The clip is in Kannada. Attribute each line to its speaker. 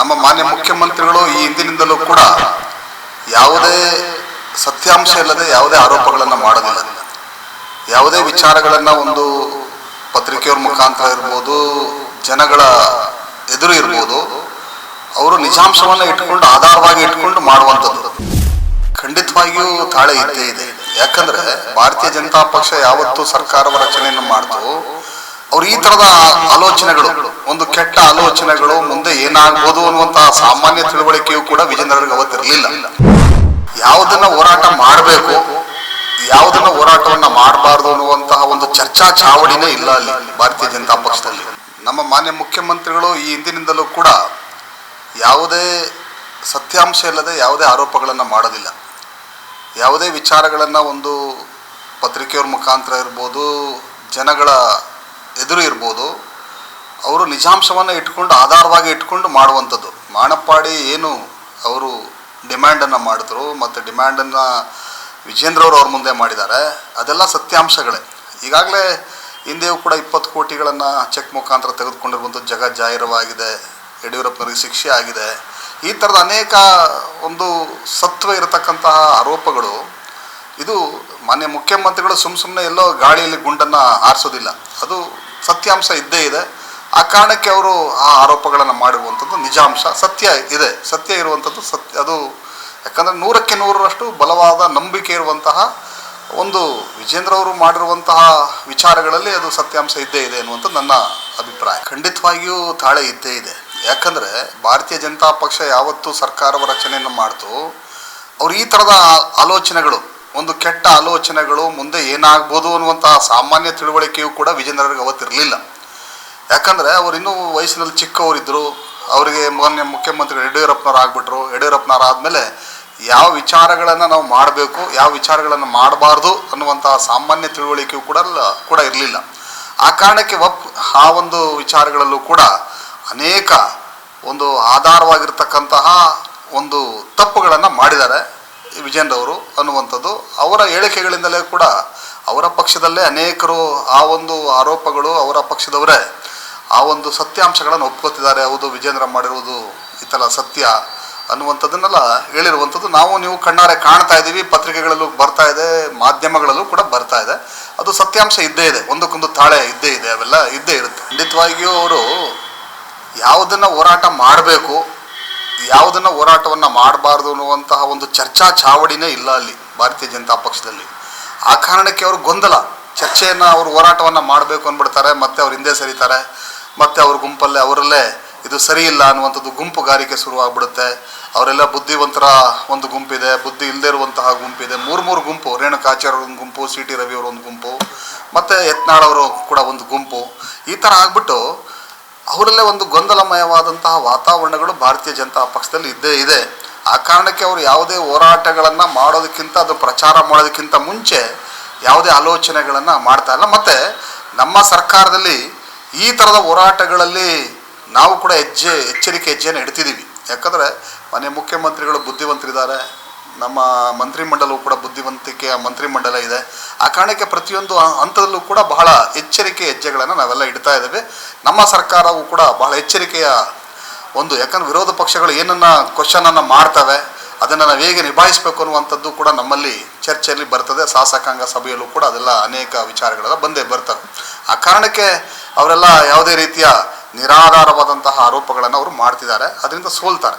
Speaker 1: ನಮ್ಮ ಮಾನ್ಯ ಮುಖ್ಯಮಂತ್ರಿಗಳು ಈ ಹಿಂದಿನಿಂದಲೂ ಕೂಡ ಯಾವುದೇ ಸತ್ಯಾಂಶ ಇಲ್ಲದೆ ಯಾವುದೇ ಆರೋಪಗಳನ್ನು ಮಾಡೋದಿಲ್ಲ. ಯಾವುದೇ ವಿಚಾರಗಳನ್ನು ಒಂದು ಪತ್ರಿಕೆಯವ್ರ ಮುಖಾಂತರ ಇರ್ಬೋದು, ಜನಗಳ ಎದುರು ಇರ್ಬೋದು, ಅವರು ನಿಜಾಂಶವನ್ನು ಇಟ್ಕೊಂಡು ಆಧಾರವಾಗಿ ಇಟ್ಕೊಂಡು ಮಾಡುವಂಥದ್ದು. ಖಂಡಿತವಾಗಿಯೂ ತಾಳೆ ಇದ್ದೇ ಇದೆ. ಯಾಕಂದರೆ ಭಾರತೀಯ ಜನತಾ ಪಕ್ಷ ಯಾವತ್ತು ಸರ್ಕಾರವ ರಚನೆಯನ್ನು ಮಾಡ್ತು. ಅವ್ರು ಈ ತರದ ಆಲೋಚನೆಗಳು, ಒಂದು ಕೆಟ್ಟ ಆಲೋಚನೆಗಳು ಮುಂದೆ ಏನಾಗ್ಬೋದು ಅನ್ನುವಂತಹ ಸಾಮಾನ್ಯ ತಿಳುವಳಿಕೆಯು ಕೂಡ ವಿಜೇಂದ್ರರಿಗೆ ಅವತ್ತಿರಲಿಲ್ಲ. ಯಾವುದನ್ನ ಹೋರಾಟ ಮಾಡಬೇಕು, ಯಾವುದನ್ನ ಹೋರಾಟವನ್ನ ಮಾಡಬಾರ್ದು ಅನ್ನುವಂತಹ ಒಂದು ಚರ್ಚಾ ಚಾವಡಿನೇ ಇಲ್ಲ ಅಲ್ಲಿ ಭಾರತೀಯ ಜನತಾ ಪಕ್ಷದಲ್ಲಿ. ನಮ್ಮ ಮಾನ್ಯ ಮುಖ್ಯಮಂತ್ರಿಗಳು ಈ ಹಿಂದಿನಿಂದಲೂ ಕೂಡ ಯಾವುದೇ ಸತ್ಯಾಂಶ ಇಲ್ಲದೆ ಯಾವುದೇ ಆರೋಪಗಳನ್ನು ಮಾಡೋದಿಲ್ಲ. ಯಾವುದೇ ವಿಚಾರಗಳನ್ನು ಒಂದು ಪತ್ರಿಕೆಯವ್ರ ಮುಖಾಂತರ ಇರ್ಬೋದು, ಜನಗಳ ಎದುರು ಇರ್ಬೋದು, ಅವರು ನಿಜಾಂಶವನ್ನು ಇಟ್ಕೊಂಡು ಆಧಾರವಾಗಿ ಇಟ್ಕೊಂಡು ಮಾಡುವಂಥದ್ದು. ಮಾಣಪ್ಪಾಡಿ ಏನು ಅವರು ಡಿಮ್ಯಾಂಡನ್ನು ಮಾಡಿದ್ರು ಮತ್ತು ಡಿಮ್ಯಾಂಡನ್ನು ವಿಜೇಂದ್ರವ್ರು ಅವ್ರ ಮುಂದೆ ಮಾಡಿದ್ದಾರೆ, ಅದೆಲ್ಲ ಸತ್ಯಾಂಶಗಳೇ. ಈಗಾಗಲೇ ಹಿಂದೆಯೂ ಕೂಡ ಇಪ್ಪತ್ತು ಕೋಟಿಗಳನ್ನು ಚೆಕ್ ಮುಖಾಂತರ ತೆಗೆದುಕೊಂಡಿರುವಂಥದ್ದು ಜಗ ಜಾಹೀರವಾಗಿದೆ, ಯಡಿಯೂರಪ್ಪನವರಿಗೆ ಶಿಕ್ಷೆ ಆಗಿದೆ. ಈ ಥರದ ಅನೇಕ ಒಂದು ಸತ್ವ ಇರತಕ್ಕಂತಹ ಆರೋಪಗಳು, ಇದು ಮಾನ್ಯ ಮುಖ್ಯಮಂತ್ರಿಗಳು ಸುಮ್ಮ ಸುಮ್ಮನೆ ಎಲ್ಲೋ ಗಾಳಿಯಲ್ಲಿ ಗುಂಡನ್ನು ಹಾರಿಸೋದಿಲ್ಲ. ಅದು ಸತ್ಯಾಂಶ ಇದ್ದೇ ಇದೆ. ಆ ಕಾರಣಕ್ಕೆ ಅವರು ಆ ಆರೋಪಗಳನ್ನು ಮಾಡಿರುವಂಥದ್ದು ನಿಜಾಂಶ. ಸತ್ಯ ಇದೆ. ಸತ್ಯ ಇರುವಂಥದ್ದು ಸತ್ಯ. ಅದು ಯಾಕಂದರೆ ನೂರಕ್ಕೆ ನೂರರಷ್ಟು ಬಲವಾದ ನಂಬಿಕೆ ಇರುವಂತಹ ಒಂದು ವಿಜೇಂದ್ರ ಅವರು ಮಾಡಿರುವಂತಹ ವಿಚಾರಗಳಲ್ಲಿ ಅದು ಸತ್ಯಾಂಶ ಇದ್ದೇ ಇದೆ ಅನ್ನುವಂಥದ್ದು ನನ್ನ ಅಭಿಪ್ರಾಯ. ಖಂಡಿತವಾಗಿಯೂ ತಾಳೆ ಇದ್ದೇ ಇದೆ. ಯಾಕಂದರೆ ಭಾರತೀಯ ಜನತಾ ಪಕ್ಷ ಯಾವತ್ತು ಸರ್ಕಾರವ ರಚನೆಯನ್ನು ಮಾಡ್ತು. ಅವ್ರು ಈ ಥರದ ಆಲೋಚನೆಗಳು ಒಂದು ಕೆಟ್ಟ ಆಲೋಚನೆಗಳು ಮುಂದೆ ಏನಾಗ್ಬೋದು ಅನ್ನುವಂತಹ ಸಾಮಾನ್ಯ ತಿಳುವಳಿಕೆಯೂ ಕೂಡ ವಿಜೇಂದ್ರರಿಗೆ ಅವತ್ತಿರಲಿಲ್ಲ. ಯಾಕಂದರೆ ಅವರು ಇನ್ನೂ ವಯಸ್ಸಿನಲ್ಲಿ ಚಿಕ್ಕವರಿದ್ದರು ಅವರಿಗೆ ಮಾನ್ಯ ಮುಖ್ಯಮಂತ್ರಿ ಯಡಿಯೂರಪ್ಪನವ್ರು ಆಗಿಬಿಟ್ರು, ಯಡಿಯೂರಪ್ಪನವ್ರು ಆದಮೇಲೆ ಯಾವ ವಿಚಾರಗಳನ್ನು ನಾವು ಮಾಡಬೇಕು, ಯಾವ ವಿಚಾರಗಳನ್ನು ಮಾಡಬಾರ್ದು ಅನ್ನುವಂತಹ ಸಾಮಾನ್ಯ ತಿಳುವಳಿಕೆಯೂ ಕೂಡ ಕೂಡ ಇರಲಿಲ್ಲ. ಆ ಕಾರಣಕ್ಕೆ ಒಪ್ ಆ ಒಂದು ವಿಚಾರಗಳಲ್ಲೂ ಕೂಡ ಅನೇಕ ಒಂದು ಆಧಾರವಾಗಿರ್ತಕ್ಕಂತಹ ಒಂದು ತಪ್ಪುಗಳನ್ನು ಮಾಡಿದ್ದಾರೆ ವಿಜೇಂದ್ರ ಅವರು ಅನ್ನುವಂಥದ್ದು ಅವರ ಹೇಳಿಕೆಗಳಿಂದಲೇ ಕೂಡ ಅವರ ಪಕ್ಷದಲ್ಲೇ ಅನೇಕರು ಆ ಒಂದು ಆರೋಪಗಳು ಅವರ ಪಕ್ಷದವರೇ ಆ ಒಂದು ಸತ್ಯಾಂಶಗಳನ್ನು ಒಪ್ಕೋತಿದ್ದಾರೆ. ಹೌದು ವಿಜೇಂದ್ರ ಮಾಡಿರುವುದು ಥರ ಸತ್ಯ ಅನ್ನುವಂಥದ್ದನ್ನೆಲ್ಲ ಹೇಳಿರುವಂಥದ್ದು. ನಾವು, ನೀವು ಕಣ್ಣಾರೆ ಕಾಣ್ತಾ ಇದ್ದೀವಿ, ಪತ್ರಿಕೆಗಳಲ್ಲೂ ಬರ್ತಾ ಇದೆ, ಮಾಧ್ಯಮಗಳಲ್ಲೂ ಕೂಡ ಬರ್ತಾ ಇದೆ. ಅದು ಸತ್ಯಾಂಶ ಇದ್ದೇ ಇದೆ. ಒಂದಕ್ಕೊಂದು ತಾಳೆ ಇದ್ದೇ ಇದೆ, ಅವೆಲ್ಲ ಇದ್ದೇ ಇರುತ್ತೆ. ಖಂಡಿತವಾಗಿಯೂ ಅವರು ಯಾವುದನ್ನು ಹೋರಾಟ ಮಾಡಬೇಕು, ಯಾವುದನ್ನು ಹೋರಾಟವನ್ನು ಮಾಡಬಾರ್ದು ಅನ್ನುವಂತಹ ಒಂದು ಚರ್ಚಾ ಚಾವಡಿನೇ ಇಲ್ಲ ಅಲ್ಲಿ. ಭಾರತೀಯ ಜನತಾ ಪಕ್ಷದಲ್ಲಿ. ಆ ಕಾರಣಕ್ಕೆ ಅವರು ಗೊಂದಲ. ಚರ್ಚೆಯನ್ನು ಅವರು ಹೋರಾಟವನ್ನು ಮಾಡಬೇಕು ಅಂದ್ಬಿಡ್ತಾರೆ, ಮತ್ತೆ ಅವ್ರು ಹಿಂದೆ ಸರಿತಾರೆ, ಮತ್ತೆ ಅವ್ರ ಗುಂಪಲ್ಲೇ ಅವರಲ್ಲೇ ಇದು ಸರಿ ಇಲ್ಲ ಅನ್ನುವಂಥದ್ದು ಗುಂಪುಗಾರಿಕೆ ಶುರುವಾಗ್ಬಿಡುತ್ತೆ ಅವರೆಲ್ಲ ಬುದ್ಧಿವಂತರ ಒಂದು ಗುಂಪಿದೆ, ಬುದ್ಧಿ ಇಲ್ಲದೆ ಇರುವಂತಹ ಗುಂಪಿದೆ. ಮೂರು ಮೂರು ಗುಂಪು, ರೇಣುಕಾಚಾರ್ಯ ಒಂದು ಗುಂಪು, ಸಿ ಟಿ ರವಿ ಒಂದು ಗುಂಪು, ಮತ್ತು ಯತ್ನಾಳ್ ಅವರು ಕೂಡ ಒಂದು ಗುಂಪು. ಈ ಥರ ಆಗ್ಬಿಟ್ಟು ಅವರಲ್ಲೇ ಒಂದು ಗೊಂದಲಮಯವಾದಂತಹ ವಾತಾವರಣಗಳು ಭಾರತೀಯ ಜನತಾ ಪಕ್ಷದಲ್ಲಿ ಇದ್ದೇ ಇದೆ. ಆ ಕಾರಣಕ್ಕೆ ಅವರು ಯಾವುದೇ ಹೋರಾಟಗಳನ್ನು ಮಾಡೋದಕ್ಕಿಂತ ಅದು ಪ್ರಚಾರ ಮಾಡೋದಕ್ಕಿಂತ ಮುಂಚೆ ಯಾವುದೇ ಆಲೋಚನೆಗಳನ್ನು ಮಾಡ್ತಾ ಇಲ್ಲ. ಮತ್ತು ನಮ್ಮ ಸರ್ಕಾರದಲ್ಲಿ ಈ ಥರದ ಹೋರಾಟಗಳಲ್ಲಿ ನಾವು ಕೂಡ ಹೆಜ್ಜೆ, ಎಚ್ಚರಿಕೆ ಹೆಜ್ಜೆಯನ್ನು ಇಡ್ತಿದ್ದೀವಿ ಯಾಕಂದರೆ ಮನೆ ಮುಖ್ಯಮಂತ್ರಿಗಳು ಬುದ್ಧಿವಂತರಿದ್ದಾರೆ, ನಮ್ಮ ಮಂತ್ರಿಮಂಡಲವು ಕೂಡ ಬುದ್ಧಿವಂತಿಕೆಯ ಮಂತ್ರಿಮಂಡಲ ಇದೆ. ಆ ಕಾರಣಕ್ಕೆ ಪ್ರತಿಯೊಂದು ಹಂತದಲ್ಲೂ ಕೂಡ ಬಹಳ ಎಚ್ಚರಿಕೆ ಹೆಜ್ಜೆಗಳನ್ನು ನಾವೆಲ್ಲ ಇಡ್ತಾ ಇದ್ದೇವೆ. ನಮ್ಮ ಸರ್ಕಾರವು ಕೂಡ ಬಹಳ ಎಚ್ಚರಿಕೆಯ ಒಂದು ಯಾಕಂದ್ರೆ ವಿರೋಧ ಪಕ್ಷಗಳು ಏನನ್ನ ಕ್ವಶನನ್ನು ಮಾಡ್ತವೆ, ಅದನ್ನು ನಾವು ಹೇಗೆ ನಿಭಾಯಿಸಬೇಕು ಅನ್ನುವಂಥದ್ದು ಕೂಡ ನಮ್ಮಲ್ಲಿ ಚರ್ಚೆಯಲ್ಲಿ ಬರ್ತದೆ. ಶಾಸಕಾಂಗ ಸಭೆಯಲ್ಲೂ ಕೂಡ ಅದೆಲ್ಲ ಅನೇಕ ವಿಚಾರಗಳೆಲ್ಲ ಬಂದೇ ಬರ್ತವೆ. ಆ ಕಾರಣಕ್ಕೆ ಅವರೆಲ್ಲ ಯಾವುದೇ ರೀತಿಯ ನಿರಾಧಾರವಾದಂತಹ ಆರೋಪಗಳನ್ನು ಅವರು ಮಾಡ್ತಿದ್ದಾರೆ. ಅದರಿಂದ ಸೋಲ್ತಾರೆ.